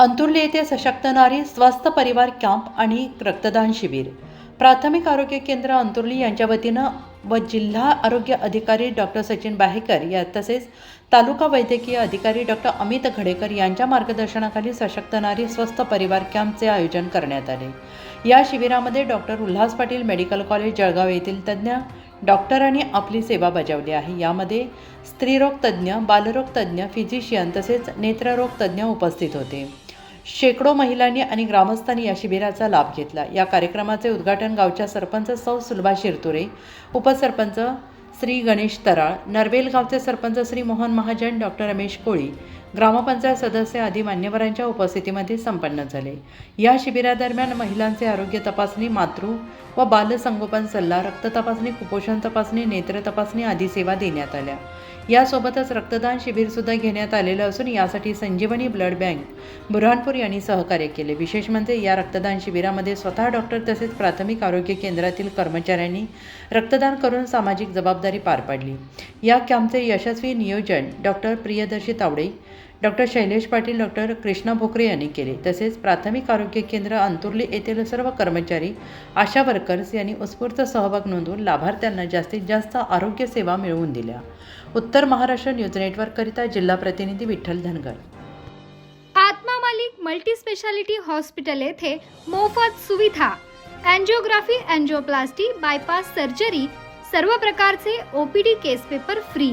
अंतुर्ले येथे सशक्त नारी स्वस्थ परिवार कॅम्प आणि रक्तदान शिबिर. प्राथमिक आरोग्य केंद्र अंतुर्ली यांच्या वतीनं व जिल्हा आरोग्य अधिकारी डॉक्टर सचिन बाहेकर या तसेच तालुका वैद्यकीय अधिकारी डॉक्टर अमित घडेकर यांच्या मार्गदर्शनाखाली सशक्त नारी स्वस्थ परिवार कॅम्पचे आयोजन करण्यात आले. या शिबिरामध्ये doctor Ulhas Patil medical college Jalgaon येथील तज्ज्ञ डॉक्टरांनी आपली सेवा बजावली आहे. यामध्ये स्त्रीरोग तज्ज्ञ बालरोग तज्ज्ञ फिजिशियन तसेच नेत्ररोग तज्ज्ञ उपस्थित होते. शेकडो महिलांनी आणि ग्रामस्थांनी या शिबिराचा लाभ घेतला. या कार्यक्रमाचे उद्घाटन गावच्या सरपंच सौ सुलभा शिरतुरे उपसरपंच श्री गणेश तराळ नरवेल गावचे सरपंच श्री मोहन महाजन डॉक्टर रमेश कोळी ग्रामपंचायत सदस्य आदी मान्यवरांच्या उपस्थितीमध्ये संपन्न झाले. या शिबिरादरम्यान महिलांचे आरोग्य तपासणी मातृ व बालसंगोपन सल्ला रक्त तपासणी कुपोषण तपासणी नेत्र तपासणी आदी सेवा देण्यात आल्या. यासोबतच रक्तदान शिबिरसुद्धा घेण्यात आलेलं असून यासाठी संजीवनी ब्लड बँक बुरहानपूर यांनी सहकार्य केले. विशेष म्हणजे या रक्तदान शिबिरामध्ये स्वतः डॉक्टर तसेच प्राथमिक आरोग्य केंद्रातील कर्मचाऱ्यांनी रक्तदान करून सामाजिक जबाबदारी पार पाडली. या कॅम्पचे यशस्वी नियोजन doctor Priyadarshi Tawde doctor Shailesh Patil doctor Krishna Bhokare यांनी केले. तसेच प्राथमिक आरोग्य केंद्र अंतुर्ली येथील सर्व कर्मचारी आशा वर्कर्स यांनी उत्स्फूर्त सहभाग नोंदवून लाभार्थ्यांना जास्तीत जास्त आरोग्य सेवा मिळवून दिल्या. उत्तर महाराष्ट्र न्यूज नेटवर्ककरिता जिल्हा प्रतिनिधी विठ्ठल धनगर. आत्मा मालिक मल्टी स्पेशालिटी हॉस्पिटल येथे मोफत सुविधा अँजिओग्राफी अँजिओप्लास्टी बायपास सर्जरी सर्व प्रकारचे OPD case paper free